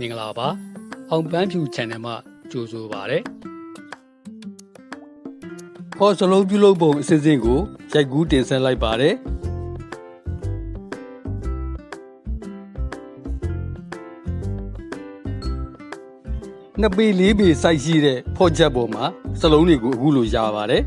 မင်္ဂလာပါအောင်ပန်းဖြူ channel မှာကြိုဆိုပါရစေခေါ်စလုံးပြုလုပ်ပုံအစစ်အစစ်ကိုရိုက်ကူးတင်ဆက်လိုက်ပါတယ်နှစ်ပေလေးပေစိုက်ရှိတဲ့ဖော့ချက်ပေါ်မှာစလုံးတွေကိုအခုလိုရပါတယ်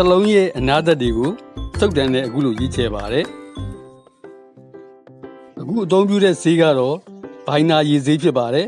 စလုံးရဲ့အနာသက်တွေကိုစုပ်တန်းနဲ့အခုလိုရေးချယ်ပါတယ်အခုအသုံးပြုတဲ့ဈေးကတော့ဘိုင်နာရည်ဈေးဖြစ်ပါတယ်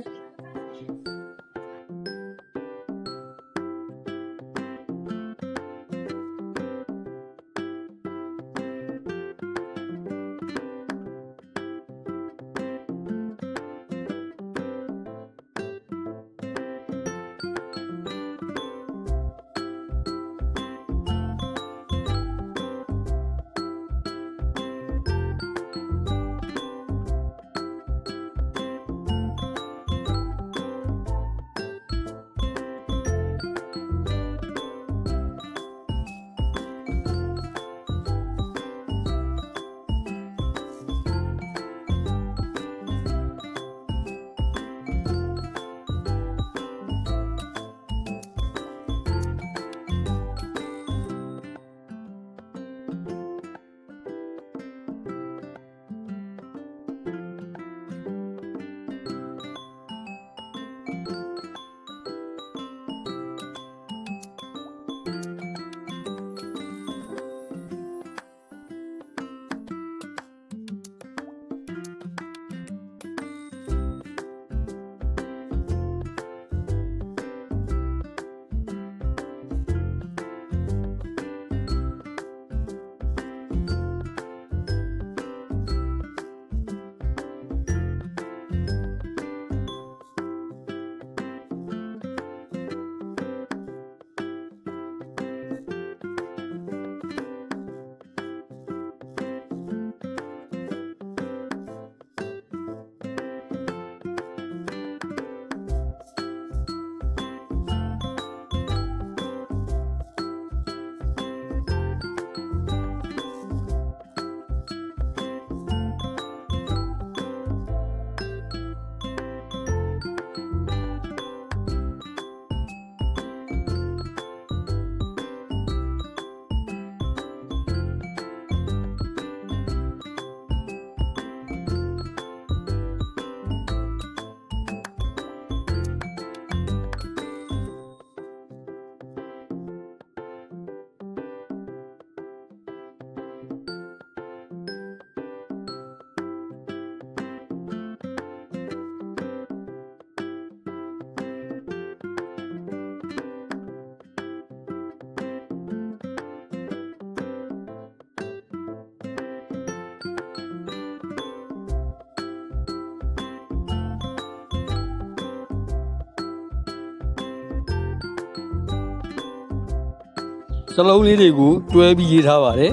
စလုံးလေးတွေကိုတွဲပြီးရေးထားပါတယ်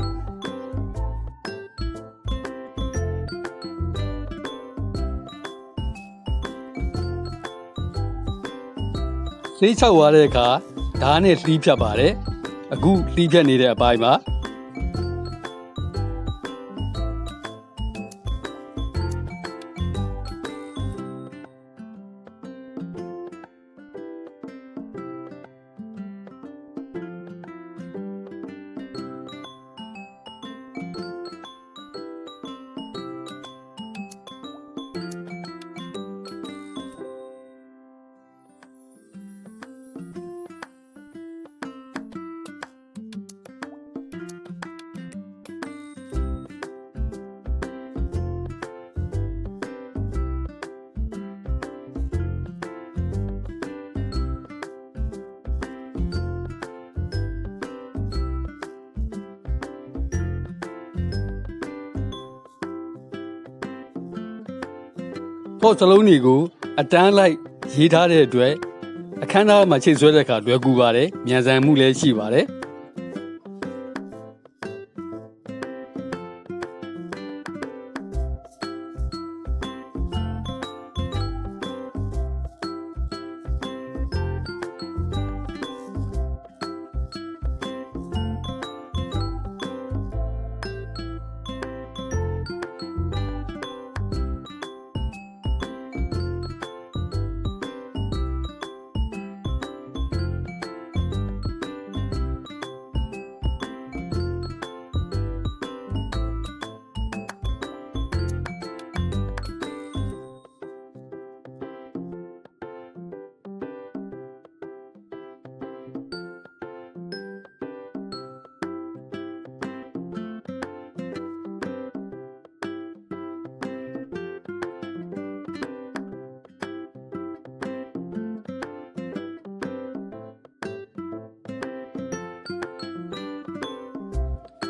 စိတ်ချောက်သွားတဲ့အခါဓာတ်နဲ့လှီးဖြတ်ပါတယ်အခုလှီးဖြတ်နေတဲ့အပိုင်းမှာ ပေါ့စလုံးတွေကိုအတန်းလိုက်ရေးထားတဲ့အတွက်အခန်းသားမှာချိတ်ဆွဲတဲ့အခါလွယ်ကူပါတယ်မြန်ဆန်မှုလည်းရှိပါတယ်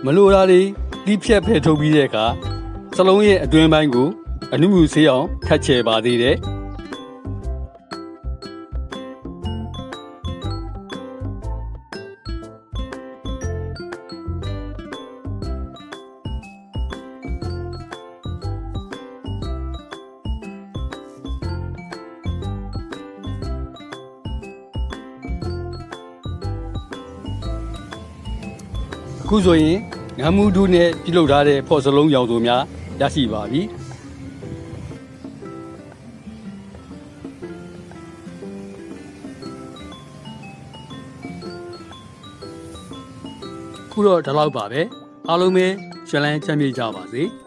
မလိုတာတွေတီးဖြတ်ဖယ်ထုတ်ပြီးတဲ့အခါစလုံးရဲ့အတွင်းပိုင်းကိုအနုမြူဆေးအောင်ထတ်ချယ်ပါသေးတယ်အခုဆိုရင် ငမ်းမှုဒုနဲ့ပြုလုပ်ထားတဲ့ဖော်စလုံးရောင်စုံများရရှိပါပြီခုတော့ဒီလောက်ပါပဲအားလုံးပဲရှင်လန်းချမ်းမြေ့ကြပါစေ။